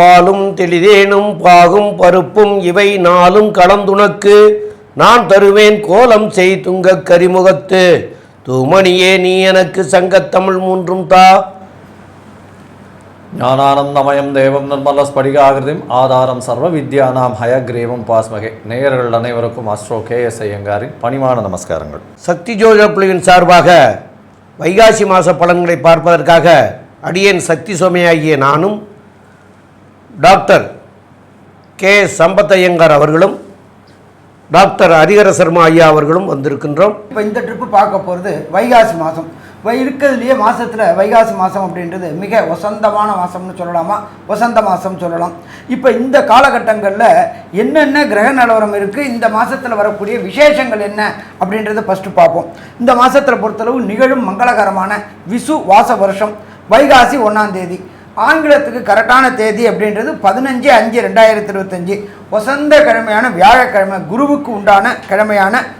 பாலும் தெளிதேனும் பாகும் பருப்பும் இவை நாளும் கலந்துனக்கு நான் தருவேன் கோலம் செய் துங்கக் கரிமுகத்து. தூமணியே நீ எனக்கு சங்கத்தமிழ் மூன்றும் தா. ஞானானந்தமயம் தேவம் நிர்மல ஸ்படிகாகிருதிம் ஆதாரம் சர்வ வித்யானாம் ஹயக்ரீவம் பாஸ்மகே. நேயர்கள் அனைவருக்கும் அஸ்ட்ரோ கே எஸ் ஐயங்காரின் பணிவான நமஸ்காரங்கள். சக்தி ஜோதிட பிள்ளையின் சார்பாக வைகாசி மாத பலன்களை பார்ப்பதற்காக அடியேன் சக்தி சோமையாகிய நானும் டாக்டர் கே. சம்பத்தையங்கார் அவர்களும் டாக்டர் ஹரிஹர சர்மா ஐயா அவர்களும் வந்திருக்கின்றோம். இப்போ இந்த ட்ரிப்பு பார்க்க போகிறது வைகாசி மாதம் வை இருக்கிறதுலையே மாதத்தில் வைகாசி மாதம் அப்படின்றது மிக வசந்தமான மாதம்னு சொல்லலாமா? வசந்த மாதம் சொல்லலாம். இப்போ இந்த காலகட்டங்களில் என்னென்ன கிரக நிலவரம் இருக்குது இந்த மாதத்தில் வரக்கூடிய விசேஷங்கள் என்ன? அப்படின்றத ஃபஸ்ட்டு பார்ப்போம். இந்த மாதத்தில் பொறுத்தளவு நிகழும் மங்களகரமான விசு வாச வருஷம் வைகாசி ஒன்றாம் தேதி. ஆங்கிலத்துக்கு கரெக்டான தேதி அப்படின்றது பதினஞ்சு அஞ்சு ரெண்டாயிரத்தி இருபத்தஞ்சி. வசந்த கிழமையான வியாழக்கிழமை குருவுக்கு உண்டான கிழமையான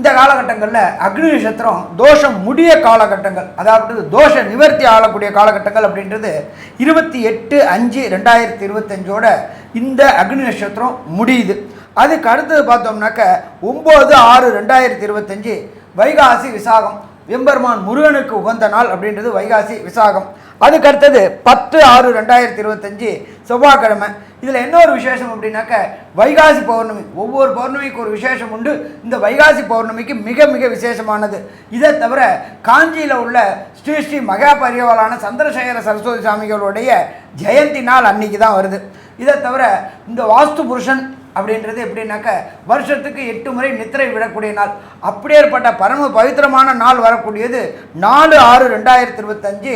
இந்த காலகட்டங்களில் அக்னி நட்சத்திரம் தோஷம் முடிய காலகட்டங்கள் அதாவது தோஷ நிவர்த்தி ஆகக்கூடிய காலகட்டங்கள் அப்படின்றது இருபத்தி எட்டு அஞ்சு ரெண்டாயிரத்தி இருபத்தஞ்சோட இந்த அக்னி நட்சத்திரம் முடியுது. அதுக்கு அடுத்தது பார்த்தோம்னாக்க ஒம்பது ஆறு ரெண்டாயிரத்தி இருபத்தஞ்சு வைகாசி விசாகம். வெம்பெருமான் முருகனுக்கு உகந்த நாள் அப்படின்றது வைகாசி விசாகம். அதுக்கு அடுத்தது பத்து ஆறு ரெண்டாயிரத்தி இருபத்தஞ்சி செவ்வாய்க்கிழமை. இதில் என்ன ஒரு விசேஷம் அப்படின்னாக்க வைகாசி பௌர்ணமி. ஒவ்வொரு பௌர்ணமிக்கு ஒரு விசேஷம் உண்டு. இந்த வைகாசி பௌர்ணமிக்கு மிக மிக விசேஷமானது. இதை தவிர காஞ்சியில் உள்ள ஸ்ரீ ஸ்ரீ மகா பரிவாளான சந்திரசேகர சரஸ்வதி சாமிகளுடைய ஜெயந்தி நாள் அன்னைக்கு தான் வருது. இதை தவிர இந்த வாஸ்து புருஷன் அப்படின்றது எப்படின்னாக்க வருஷத்துக்கு எட்டு முறை நித்திரை விடக்கூடிய நாள். அப்படியேற்பட்ட பரம பவித்திரமான நாள் வரக்கூடியது நாலு ஆறு ரெண்டாயிரத்தி இருபத்தஞ்சு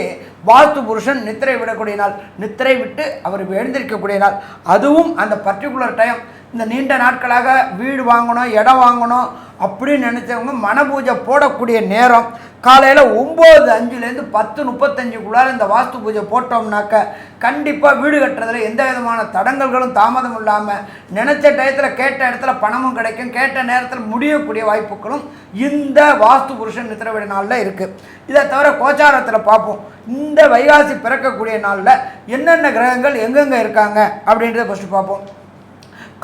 வாஸ்து புருஷன் நித்திரை விடக்கூடிய நாள். நித்திரை விட்டு அவர் எழுந்திருக்கக்கூடிய நாள். அதுவும் அந்த பர்டிகுலர் டைம் இந்த நீண்ட நாட்களாக வீடு வாங்கணும் இடம் வாங்கணும் அப்படின்னு நினச்சவங்க மனபூஜை போடக்கூடிய நேரம். காலையில் ஒம்பது அஞ்சுலேருந்து பத்து முப்பத்தஞ்சுக்குள்ளார இந்த வாஸ்து பூஜை போட்டோம்னாக்க கண்டிப்பாக வீடு கட்டுறதுல எந்த விதமான தடங்கல்களும் தாமதம் இல்லாமல் நினச்ச டயத்தில் கேட்ட இடத்துல பணமும் கிடைக்கும். கேட்ட நேரத்தில் முடியக்கூடிய வாய்ப்புகளும் இந்த வாஸ்து புருஷன் நித்திரவிட நாளில் இருக்குது இதை தவிர கோச்சாரத்தில் பார்ப்போம். இந்த வைகாசி பிறக்கக்கூடிய நாளில் என்னென்ன கிரகங்கள் எங்கெங்கே இருக்காங்க அப்படின்றத ஃபஸ்ட்டு பார்ப்போம்.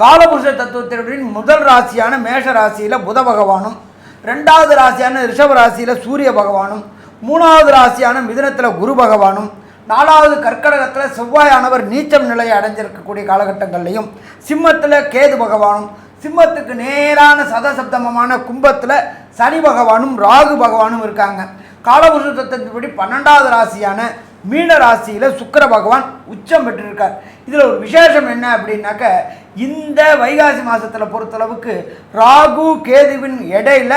காலபுருஷ தத்துவத்தினுடைய முதல் ராசியான மேஷ ராசியில் புத பகவானும் ரெண்டாவது ராசியான ரிஷப ராசியில் சூரிய பகவானும் மூணாவது ராசியான மிதுனத்தில் குரு பகவானும் நாலாவது கற்கடகத்தில் செவ்வாயானவர் நீச்சம் நிலையை அடைஞ்சிருக்கக்கூடிய காலகட்டங்கள்லையும் சிம்மத்தில் கேது பகவானும் சிம்மத்துக்கு நேரான சதசப்தமமான கும்பத்தில் சனி பகவானும் ராகு பகவானும் இருக்காங்க. காலபுருஷ தத்துவத்தின்படி பன்னெண்டாவது ராசியான மீன ராசியில் சுக்கிர பகவான் உச்சம் பெற்றிருக்கார். இதில் ஒரு விசேஷம் என்ன அப்படின்னாக்க இந்த வைகாசி மாதத்தில் பொறுத்தளவுக்கு ராகு கேதுவின் இடையில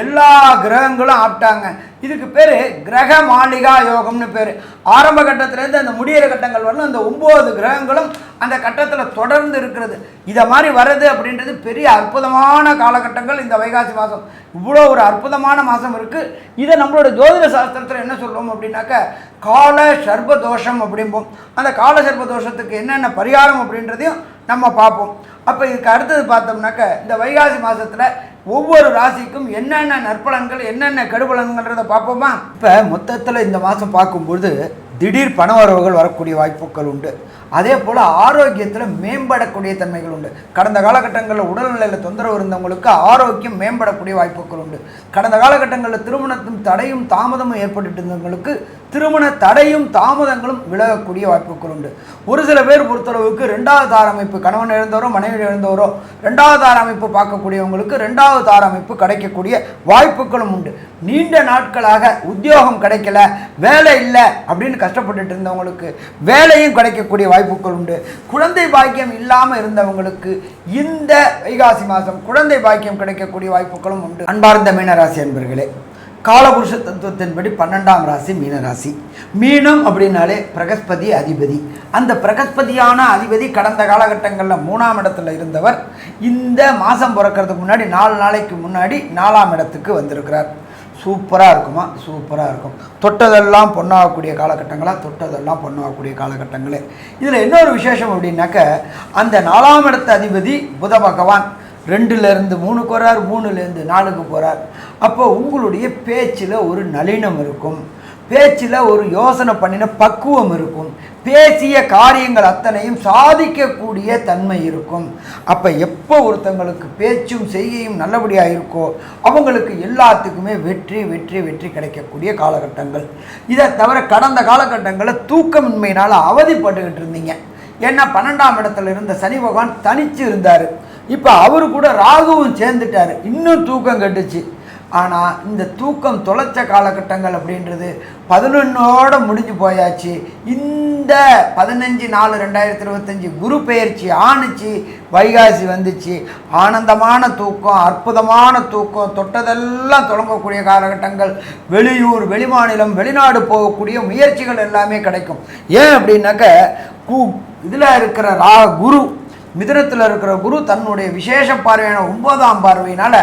எல்லா கிரகங்களும் ஆப்டாங்க. இதுக்கு பேர் கிரக மாளிகா யோகம்னு பேர். ஆரம்ப கட்டத்திலேருந்து அந்த முடியிற கட்டங்கள் வரலும் அந்த ஒம்பது கிரகங்களும் அந்த கட்டத்தில் தொடர்ந்து இருக்கிறது. இதை மாதிரி வர்றது அப்படின்றது பெரிய அற்புதமான காலகட்டங்கள் இந்த வைகாசி மாதம் இவ்வளோ ஒரு அற்புதமான மாதம் இருக்குது இதை நம்மளோட ஜோதிட சாஸ்திரத்தில் என்ன சொல்லுவோம் அப்படின்னாக்க கால சர்ப தோஷம் அப்படிம்போம். அந்த கால சர்ப தோஷத்துக்கு என்னென்ன பரிகாரம் அப்படின்றதையும் நம்ம பார்ப்போம். அப்போ இதுக்கு அடுத்தது பார்த்தோம்னாக்க இந்த வைகாசி மாதத்தில் ஒவ்வொரு ராசிக்கும் என்னென்ன நற்பலன்கள் என்னென்ன கெடுபலன்கள்ன்றதை பார்ப்போமா? இப்போ மொத்தத்தில் இந்த மாதம் பார்க்கும்பொழுது திடீர் பண வரவுகள் வரக்கூடிய வாய்ப்புகள் உண்டு. அதே போல் ஆரோக்கியத்தில் மேம்படக்கூடிய தன்மைகள் உண்டு. கடந்த காலகட்டங்களில் உடல்நிலையில் தொந்தரவு இருந்தவங்களுக்கு ஆரோக்கியம் மேம்படக்கூடிய வாய்ப்புகள் உண்டு. கடந்த காலகட்டங்களில் திருமணத்தும் தடையும் தாமதமும் ஏற்பட்டு இருந்தவங்களுக்கு திருமண தடையும் தாமதங்களும் விலகக்கூடிய வாய்ப்புகள் உண்டு. ஒரு சில பேர் பொறுத்தளவுக்கு ரெண்டாவது தார அமைப்பு கணவன் இழந்தவரோ மனைவி இழந்தவரோ ரெண்டாவது தார அமைப்பு பார்க்கக்கூடியவங்களுக்கு ரெண்டாவது தார அமைப்பு கிடைக்கக்கூடிய வாய்ப்புகளும் உண்டு. நீண்ட நாட்களாக உத்தியோகம் கிடைக்கல வேலை இல்லை அப்படின்னு கஷ்டப்பட்டுட்டு இருந்தவங்களுக்கு வேலையும் கிடைக்கக்கூடிய வாய்ப்புகள் உண்டு. குழந்தை பாக்கியம் இல்லாமல் இருந்தவங்களுக்கு இந்த வைகாசி மாதம் குழந்தை பாக்கியம் கிடைக்கக்கூடிய வாய்ப்புகளும் உண்டு. அன்பார்ந்த மீனராசி அன்பர்களே காலபுருஷ தத்துவத்தின்படி பன்னெண்டாம் ராசி மீன ராசி. மீனம் அப்படின்னாலே பிரகஸ்பதி அதிபதி. அந்த பிரகஸ்பதியான அதிபதி கடந்த காலகட்டங்களில் மூணாம் இடத்துல இருந்தவர். இந்த மாதம் பிறக்கிறதுக்கு முன்னாடி நாலு நாளைக்கு முன்னாடி நாலாம் இடத்துக்கு வந்திருக்கிறார். சூப்பராக இருக்குமா? சூப்பராக இருக்கும். தொட்டதெல்லாம் பொண்ணாகக்கூடிய காலகட்டங்களா? தொட்டதெல்லாம் பொண்ணாகக்கூடிய காலகட்டங்களே. இதில் இன்னொரு விசேஷம் அப்படின்னாக்க அந்த நாலாம் இடத்து அதிபதி புத பகவான். ரெண்டுலேருந்து மூணுக்கு வரார் மூணுலேருந்து நாலுக்கு போகிறார் அப்போ உங்களுடைய பேச்சில் ஒரு நளினம் இருக்கும். பேச்சில் ஒரு யோசனை பண்ணின பக்குவம் இருக்கும். பேசிய காரியங்கள் அத்தனையும் சாதிக்கக்கூடிய தன்மை இருக்கும். அப்போ எப்போ ஒருத்தங்களுக்கு பேச்சும் செய்கையும் நல்லபடியாக இருக்கோ அவங்களுக்கு எல்லாத்துக்குமே வெற்றி வெற்றி வெற்றி கிடைக்கக்கூடிய காலகட்டங்கள். இதை தவிர கடந்த காலகட்டங்களில் தூக்கமின்மையினால் அவதிப்பட்டுக்கிட்டு இருந்தீங்க. ஏன்னா பன்னெண்டாம் இடத்துல இருந்த சனி பகவான் தனிச்சு இருந்தார். இப்போ அவர் கூட ராகுவும் சேர்ந்துட்டார். இன்னும் தூக்கம் கட்டுச்சு. ஆனால் இந்த தூக்கம் தொலைச்ச காலகட்டங்கள் அப்படின்றது பதினொன்னோட முடிஞ்சு போயாச்சு. இந்த பதினஞ்சு நாலு ரெண்டாயிரத்தி இருபத்தஞ்சி குரு பெயர்ச்சி ஆணுச்சு வைகாசி வந்துச்சு. ஆனந்தமான தூக்கம் அற்புதமான தூக்கம் தொட்டதெல்லாம் தொடங்கக்கூடிய காலகட்டங்கள் வெளியூர் வெளிமாநிலம் வெளிநாடு போகக்கூடிய முயற்சிகள் எல்லாமே கிடைக்கும். ஏன் அப்படின்னாக்க கு இதில் இருக்கிற ரா குரு மிதனத்தில் இருக்கிற குரு தன்னுடைய விசேஷ பார்வையான ஒன்பதாம் பார்வையினால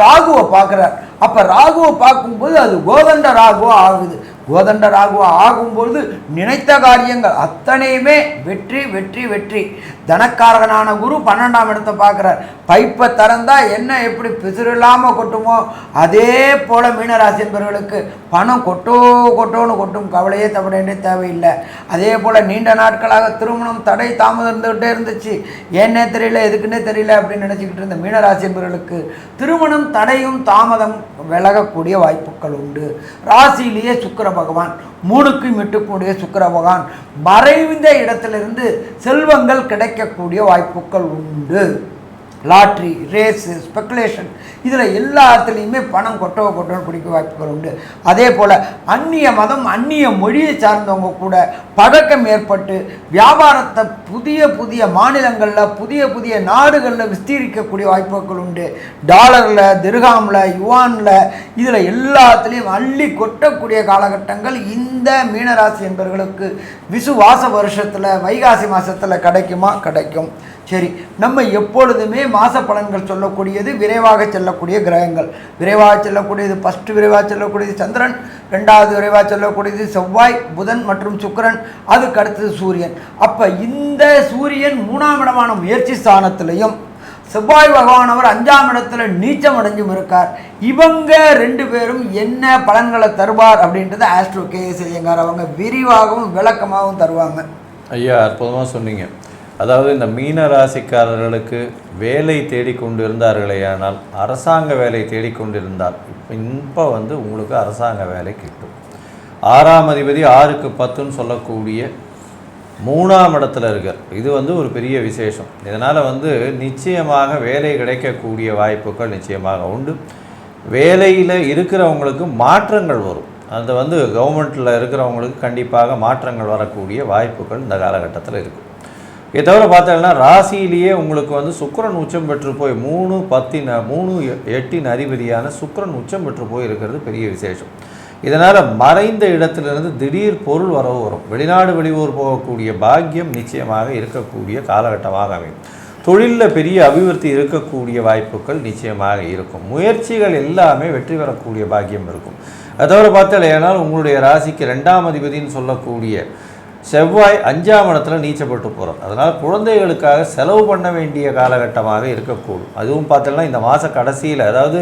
ராகுவை பார்க்குறார். அப்போ ராகுவை பார்க்கும்போது அது கோதண்ட ராகுவாக ஆகுது. கோதண்ட ராகுவா ஆகும்பொழுது நினைத்த காரியங்கள் அத்தனையுமே வெற்றி வெற்றி வெற்றி. தனக்காரகனான குரு பன்னெண்டாம் இடத்தை பார்க்குறார். பைப்பை திறந்தால் என்ன எப்படி பிசுறு இல்லாமல் கொட்டுமோ அதே போல் மீனராசி என்பவர்களுக்கு பணம் கொட்டோ கொட்டோன்னு கொட்டும் கவலையே தவிர தேவையில்லை. அதே போல் நீண்ட நாட்களாக திருமணம் தடை தாமதம் இருந்துகிட்டே இருந்துச்சு. ஏன்னே தெரியல எதுக்குன்னே தெரியல அப்படின்னு நினச்சிக்கிட்டு இருந்த மீனராசி என்பவர்களுக்கு திருமணம் தடையும் தாமதம் விலகக்கூடிய வாய்ப்புகள் உண்டு. ராசியிலேயே சுக்கரம் பகவான் மூணுக்கும் எட்டுக்கூடிய சுக்கர பகவான். மறைந்த இடத்திலிருந்து செல்வங்கள் கிடைக்கக்கூடிய வாய்ப்புகள் உண்டு. லாட்ரி ரேஸு ஸ்பெக்குலேஷன் இதில் எல்லாத்துலேயுமே பணம் கொட்டவ கொட்டோன்னு பிடிக்க வாய்ப்புகள் உண்டு. அதே போல் அந்நிய மதம் அந்நிய மொழியை சார்ந்தவங்க கூட பழக்கம் ஏற்பட்டு வியாபாரத்தை புதிய புதிய மாநிலங்களில் புதிய புதிய நாடுகளில் விஸ்தீரிக்கக்கூடிய வாய்ப்புகள் உண்டு. டாலரில் திருகாமில் யுவானில் இதில் எல்லாத்துலேயும் அள்ளி கொட்டக்கூடிய காலகட்டங்கள் இந்த மீனராசி என்பவர்களுக்கு விசுவாச வருஷத்தில் வைகாசி மாதத்தில் கிடைக்குமா? கிடைக்கும். சரி நம்ம எப்பொழுதுமே மாச பலன்கள் சொல்லக்கூடியது விரைவாக செல்ல செல்லக்கூடிய கிரகங்கள். விரைவாக செல்லக்கூடியது ஃபஸ்ட்டு விரைவாக செல்லக்கூடியது சந்திரன் ரெண்டாவது விரைவாக செல்லக்கூடியது செவ்வாய் புதன் மற்றும் சுக்கரன் அதுக்கு அடுத்தது சூரியன். அப்போ இந்த சூரியன் மூணாம் இடமான முயற்சி ஸ்தானத்திலையும் செவ்வாய் பகவானவர் அஞ்சாம் இடத்துல நீச்சம் அடைஞ்சும் இருக்கார். இவங்க ரெண்டு பேரும் என்ன பலன்களை தருவார் அப்படின்றத ஆஸ்ட்ரோ கேஎஸ் ஐயங்கார் அவங்க விரிவாகவும் விளக்கமாகவும் தருவாங்க. ஐயா அற்புதமாக சொன்னீங்க. அதாவது இந்த மீன ராசிக்காரர்களுக்கு வேலை தேடிக்கொண்டு இருந்தார்களேயானால் அரசாங்க வேலை தேடிக்கொண்டிருந்தால் இப்போ இப்போ வந்து உங்களுக்கு அரசாங்க வேலை கிட்டும். ஆறாம் அதிபதி ஆறுக்கு பத்துன்னு சொல்லக்கூடிய மூணாம் இடத்துல இருக்கார். இது வந்து ஒரு பெரிய விசேஷம். இதனால் வந்து நிச்சயமாக வேலை கிடைக்கக்கூடிய வாய்ப்புகள் நிச்சயமாக உண்டு. வேலையில் இருக்கிறவங்களுக்கு மாற்றங்கள் வரும். அது வந்து கவர்மெண்ட்டில் இருக்கிறவங்களுக்கு கண்டிப்பாக மாற்றங்கள் வரக்கூடிய வாய்ப்புகள் இந்த காலகட்டத்தில் இருக்குது இதை தவிர பார்த்தீங்கன்னா ராசியிலேயே உங்களுக்கு வந்து சுக்கரன் உச்சம் பெற்று போய் மூணு பத்தின் மூணு எ- எட்டின் அதிபதியான சுக்கிரன் உச்சம் பெற்று போய் இருக்கிறது பெரிய விசேஷம். இதனால் மறைந்த இடத்திலிருந்து திடீர் பொருள் வரவு வரும். வெளிநாடு வெளியூர் போகக்கூடிய பாக்கியம் நிச்சயமாக இருக்கக்கூடிய காலகட்டமாக அமையும். தொழிலில் பெரிய அபிவிருத்தி இருக்கக்கூடிய வாய்ப்புகள் நிச்சயமாக இருக்கும். முயற்சிகள் எல்லாமே வெற்றி பெறக்கூடிய பாக்கியம் இருக்கும். அதோட பார்த்தால் பார்த்தாலேனால் உங்களுடைய ராசிக்கு ரெண்டாம் அதிபதின்னு சொல்லக்கூடிய செவ்வாய் அஞ்சாம் இடத்துல நீச்சப்பட்டு போகிறோம் அதனால் குழந்தைகளுக்காக செலவு பண்ண வேண்டிய காலகட்டமாக இருக்கக்கூடும். அதுவும் பார்த்தோம்னா இந்த மாத கடைசியில் அதாவது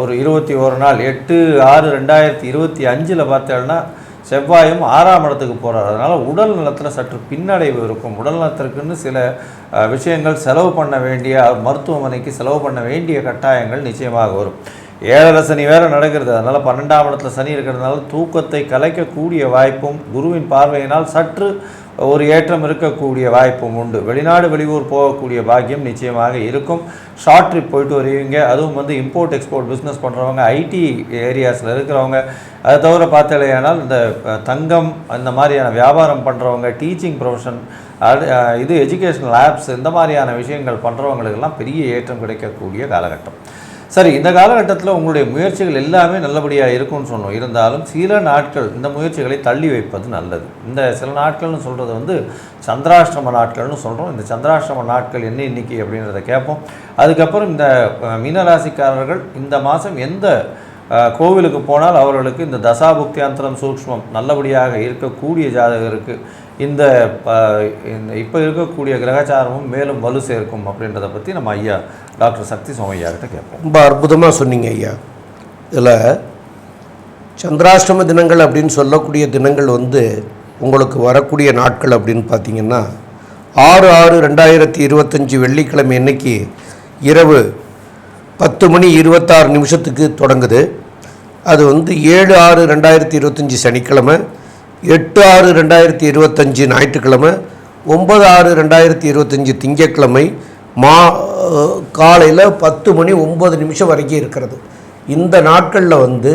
ஒரு இருபத்தி ஒரு நாள் எட்டு ஆறு ரெண்டாயிரத்தி இருபத்தி அஞ்சில் பார்த்தோம்னா செவ்வாயும் ஆறாம் இடத்துக்கு போகிறார் அதனால் உடல் நலத்தில் சற்று பின்னடைவு இருக்கும். உடல் நலத்திற்குன்னு சில விஷயங்கள் செலவு பண்ண வேண்டிய மருத்துவமனைக்கு செலவு பண்ண வேண்டிய கட்டாயங்கள் நிச்சயமாக வரும். ஏழரை சனி வேறு நடக்கிறது. அதனால் பன்னெண்டாம் இடத்துல சனி இருக்கிறதுனால தூக்கத்தை கலைக்கக்கூடிய வாய்ப்பும் குருவின் பார்வையினால் சற்று ஒரு ஏற்றம் இருக்கக்கூடிய வாய்ப்பும் உண்டு. வெளிநாடு வெளியூர் போகக்கூடிய பாக்கியம் நிச்சயமாக இருக்கும். ஷார்ட் ட்ரிப் போயிட்டு வருவீங்க. அதுவும் வந்து இம்போர்ட் எக்ஸ்போர்ட் பிஸ்னஸ் பண்ணுறவங்க ஐடி ஏரியாஸில் இருக்கிறவங்க அதை தவிர பார்த்தாலேயானால் இந்த தங்கம் அந்த மாதிரியான வியாபாரம் பண்ணுறவங்க டீச்சிங் ப்ரொஃபஷன் அது இது எஜுகேஷனல் ஆப்ஸ் இந்த மாதிரியான விஷயங்கள் பண்ணுறவங்களுக்கெல்லாம் பெரிய ஏற்றம் கிடைக்கக்கூடிய காலகட்டம். சரி இந்த காலகட்டத்தில் உங்களுடைய முயற்சிகள் எல்லாமே நல்லபடியாக இருக்கும்னு சொன்னோம். இருந்தாலும் சில நாட்கள் இந்த முயற்சிகளை தள்ளி வைப்பது நல்லது. இந்த சில நாட்கள்னு சொல்கிறது வந்து சந்திராஷ்டம நாட்கள்னு சொல்கிறோம் இந்த சந்திராஷ்டம நாட்கள் என்ன இன்னைக்கு அப்படின்றத கேட்போம். அதுக்கப்புறம் இந்த மீனராசிக்காரர்கள் இந்த மாதம் எந்த கோவிலுக்கு போனால் அவர்களுக்கு இந்த தசாபுக்தியாந்திரம் சூக்ஷ்மம் நல்லபடியாக இருக்கக்கூடிய ஜாதகருக்கு இந்த இந்த இப்போ இருக்கக்கூடிய கிரகச்சாரமும் மேலும் வலு சேர்க்கும் அப்படின்றத பற்றி நம்ம ஐயா டாக்டர் சக்தி சோமையா கிட்ட கேட்போம். ரொம்ப அற்புதமாக சொன்னீங்க ஐயா. இதில் சந்திராஷ்டம தினங்கள் அப்படின்னு சொல்லக்கூடிய தினங்கள் வந்து உங்களுக்கு வரக்கூடிய நாட்கள் அப்படின்னு பார்த்தீங்கன்னா ஆறு ஆறு ரெண்டாயிரத்தி இருபத்தஞ்சி வெள்ளிக்கிழமை இன்னைக்கு இரவு பத்து மணி இருபத்தாறு நிமிஷத்துக்கு தொடங்குது. அது வந்து ஏழு ஆறு ரெண்டாயிரத்தி இருபத்தஞ்சி சனிக்கிழமை எட்டு ஆறு ரெண்டாயிரத்தி இருபத்தஞ்சி ஞாயிற்றுக்கிழமை ஒம்பது ஆறு ரெண்டாயிரத்தி இருபத்தஞ்சி திங்கட்கிழமை மா காலையில் பத்து மணி ஒம்பது நிமிஷம் வரைக்கும் இருக்கிறது. இந்த நாட்களில் வந்து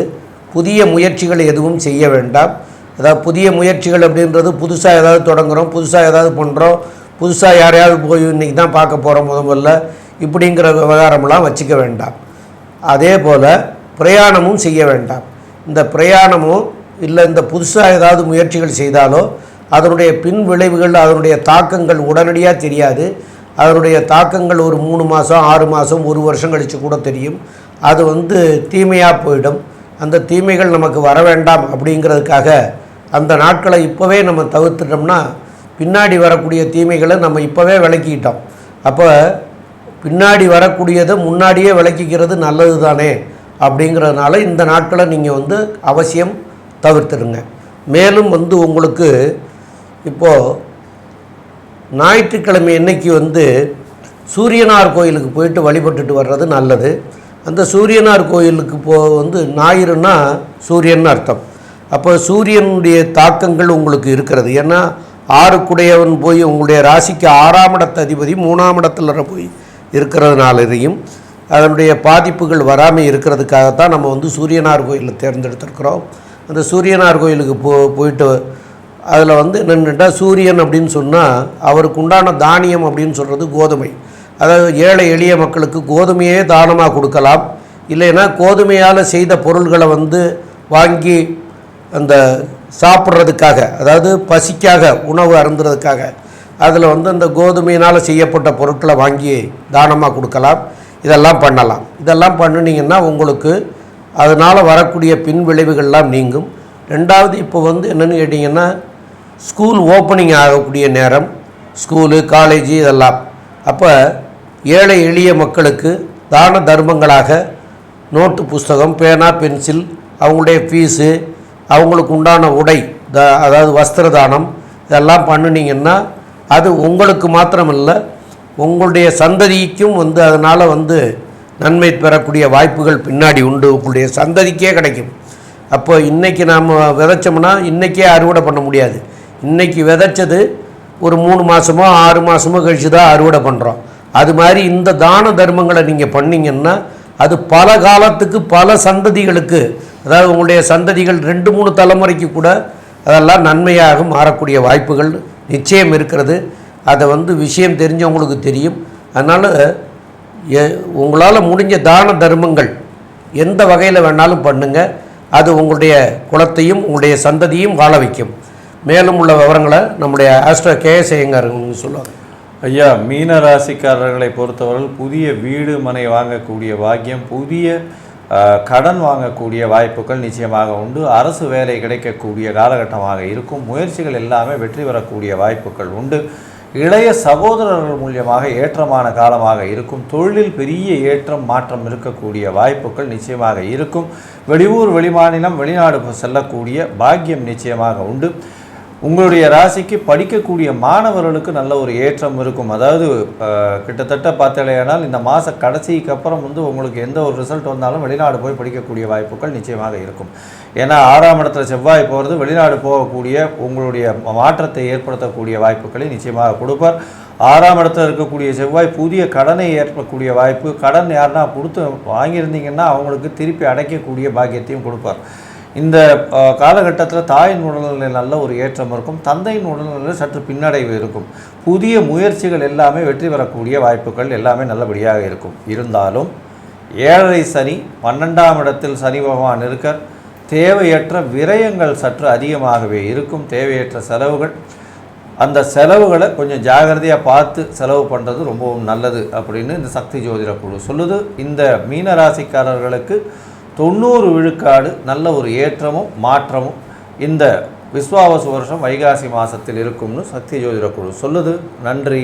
புதிய முயற்சிகள் எதுவும் செய்ய வேண்டாம். அதாவது புதிய முயற்சிகள் அப்படின்றது புதுசாக ஏதாவது தொடங்குகிறோம் புதுசாக ஏதாவது பண்ணுறோம் புதுசாக யாரையாவது போய் இன்றைக்கி தான் பார்க்க போகிறோம் முத முதல்ல இப்படிங்கிற விவகாரமெல்லாம் வச்சுக்க வேண்டாம். அதே போல் பிரயாணமும் செய்ய வேண்டாம். இந்த பிரயாணமும் இல்லை இந்த புதுசாக ஏதாவது முயற்சிகள் செய்தாலோ அதனுடைய பின் விளைவுகள் அதனுடைய தாக்கங்கள் உடனடியாக தெரியாது. அதனுடைய தாக்கங்கள் ஒரு மூணு மாதம் ஆறு மாதம் ஒரு வருஷம் கழித்து கூட தெரியும். அது வந்து தீமையாக போயிடும். அந்த தீமைகள் நமக்கு வர வேண்டாம் அப்படிங்கிறதுக்காக அந்த நாட்களை இப்போவே நம்ம தவிர்த்துட்டோம்னா பின்னாடி வரக்கூடிய தீமைகளை நம்ம இப்போவே விளக்கிக்கிட்டோம். அப்போ பின்னாடி வரக்கூடியதை முன்னாடியே விளக்கிக்கிறது நல்லது தானே அப்படிங்கிறதுனால இந்த நாட்களை நீங்கள் வந்து அவசியம் தவிர்த்துடுங்க. மேலும் வந்து உங்களுக்கு இப்போது ஞாயிற்றுக்கிழமை அன்னைக்கு வந்து சூரியனார் கோயிலுக்கு போயிட்டு வழிபட்டுட்டு வர்றது நல்லது. அந்த சூரியனார் கோயிலுக்கு போ வந்து ஞாயிறுனா சூரியன் அர்த்தம். அப்போ சூரியனுடைய தாக்கங்கள் உங்களுக்கு இருக்கிறது. ஏன்னா ஆறுக்குடையவன் போய் உங்களுடைய ராசிக்கு ஆறாம் இடத்த அதிபதி மூணாம் இடத்துல போய் இருக்கிறதுனாலையும் அதனுடைய பாதிப்புகள் வராமல் இருக்கிறதுக்காகத்தான் நம்ம வந்து சூரியனார் கோயிலில் தேர்ந்தெடுத்திருக்கிறோம். அந்த சூரியனார் கோயிலுக்கு போ போயிட்டு அதில் வந்து என்னென்னா சூரியன் அப்படின்னு சொன்னால் அவருக்கு உண்டான தானியம் அப்படின்னு சொல்கிறது கோதுமை. அதாவது ஏழை எளிய மக்களுக்கு கோதுமையே தானமாக கொடுக்கலாம். இல்லைன்னா கோதுமையால் செய்த பொருள்களை வந்து வாங்கி அந்த சாப்பிட்றதுக்காக அதாவது பசிக்காக உணவு அருந்துறதுக்காக அதில் வந்து அந்த கோதுமையினால் செய்யப்பட்ட பொருட்களை வாங்கி தானமாக கொடுக்கலாம். இதெல்லாம் பண்ணலாம். இதெல்லாம் பண்ணினீங்கன்னா உங்களுக்கு அதனால் வரக்கூடிய பின் விளைவுகள்லாம் நீங்கும். ரெண்டாவது இப்போ வந்து என்னென்னு கேட்டிங்கன்னா ஸ்கூல் ஓப்பனிங் ஆகக்கூடிய நேரம் ஸ்கூலு காலேஜு இதெல்லாம். அப்போ ஏழை எளிய மக்களுக்கு தான தர்மங்களாக நோட்டு புஸ்தகம் பேனா பென்சில் அவங்களுடைய ஃபீஸு அவங்களுக்கு உண்டான உடை த அதாவது வஸ்திர தானம் இதெல்லாம் பண்ணினீங்கன்னா அது உங்களுக்கு மாத்திரமில்லை உங்களுடைய சந்ததிக்கும் வந்து அதனால் வந்து நன்மை பெறக்கூடிய வாய்ப்புகள் பின்னாடி உண்டு. உங்களுடைய சந்ததிக்கே கிடைக்கும். அப்போ இன்றைக்கி நாம் விதைச்சோம்னா இன்றைக்கே அறுவடை பண்ண முடியாது. இன்றைக்கி விதைச்சது ஒரு மூணு மாதமோ ஆறு மாதமோ கழித்து தான் அறுவடை பண்ணுறோம் அது மாதிரி இந்த தான தர்மங்களை நீங்கள் பண்ணிங்கன்னா அது பல காலத்துக்கு பல சந்ததிகளுக்கு அதாவது உங்களுடைய சந்ததிகள் ரெண்டு மூணு தலைமுறைக்கு கூட அதெல்லாம் நன்மையாக மாறக்கூடிய வாய்ப்புகள் நிச்சயம் இருக்கிறது. அதை வந்து விஷயம் தெரிஞ்சவங்களுக்கு தெரியும். அதனால் உங்களால் முடிஞ்ச தான தர்மங்கள் எந்த வகையில் வேணாலும் பண்ணுங்கள் அது உங்களுடைய குலத்தையும் உங்களுடைய சந்ததியும் வாழ வைக்கும். மேலும் உள்ள விவரங்களை நம்முடைய ஆஸ்ட்ரோ கேஎஸ் ஐயங்கார் சொல்லுவாங்க ஐயா மீன ராசிக்காரர்களை பொறுத்தவரை புதிய வீடு மனை வாங்கக்கூடிய பாக்கியம் புதிய கடன் வாங்கக்கூடிய வாய்ப்புகள் நிச்சயமாக உண்டு. அரசு வேலை கிடைக்கக்கூடிய காலகட்டமாக இருக்கும். முயற்சிகள் எல்லாமே வெற்றி பெறக்கூடிய வாய்ப்புகள் உண்டு. இளைய சகோதரர்கள் மூலியமாக ஏற்றமான காலமாக இருக்கும். தொழிலில் பெரிய ஏற்றம் மாற்றம் இருக்கக்கூடிய வாய்ப்புகள் நிச்சயமாக இருக்கும். வெளியூர் வெளிமாநிலம் வெளிநாடு செல்லக்கூடிய பாக்கியம் நிச்சயமாக உண்டு. உங்களுடைய ராசிக்கு படிக்கக்கூடிய மாணவர்களுக்கு நல்ல ஒரு ஏற்றம் இருக்கும். அதாவது கிட்டத்தட்ட பார்த்தலையானால் இந்த மாத கடைசிக்கு அப்புறம் வந்து உங்களுக்கு எந்த ஒரு ரிசல்ட் வந்தாலும் வெளிநாடு போய் படிக்கக்கூடிய வாய்ப்புகள் நிச்சயமாக இருக்கும். ஏன்னா ஆறாம் இடத்துல செவ்வாய் போகிறது வெளிநாடு போகக்கூடிய உங்களுடைய மாற்றத்தை ஏற்படுத்தக்கூடிய வாய்ப்புகளை நிச்சயமாக கொடுப்பார். ஆறாம் இடத்துல இருக்கக்கூடிய செவ்வாய் புதிய கடனை ஏற்படக்கூடிய வாய்ப்பு கடன் யாருன்னா கொடுத்து வாங்கியிருந்தீங்கன்னா அவங்களுக்கு திருப்பி அடைக்கக்கூடிய பாக்கியத்தையும் கொடுப்பார். இந்த காலகட்டத்தில் தாயின் உடல்நிலையில் நல்ல ஒரு ஏற்றம் இருக்கும். தந்தையின் உடல்நிலையில் சற்று பின்னடைவு இருக்கும். புதிய முயற்சிகள் எல்லாமே வெற்றி பெறக்கூடிய வாய்ப்புகள் எல்லாமே நல்லபடியாக இருக்கும். இருந்தாலும் ஏழரை சனி பன்னெண்டாம் இடத்தில் சனி பகவான் இருக்க தேவையற்ற விரயங்கள் சற்று அதிகமாகவே இருக்கும். தேவையற்ற செலவுகள். அந்த செலவுகளை கொஞ்சம் ஜாகிரதையாக பார்த்து செலவு பண்ணுறது ரொம்பவும் நல்லது அப்படின்னு இந்த சக்தி ஜோதிட குழு சொல்லுது. இந்த மீன ராசிக்காரர்களுக்கு தொண்ணூறு விழுக்காடு நல்ல ஒரு ஏற்றமும் மாற்றமும் இந்த விஸ்வாவசு வருஷம் வைகாசி மாதத்தில் இருக்கும்னு சத்திய ஜோதிட குழு சொல்லுது. நன்றி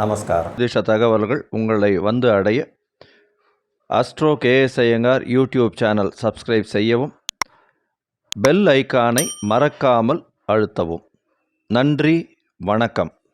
நமஸ்காரம். ஜோதிஷ தகவல்கள் உங்களை வந்து அடைய astro KS Iyengar YouTube channel subscribe செய்யவும் பெல் ஐக்கானை மறக்காமல் அழுத்தவும். நன்றி வணக்கம்.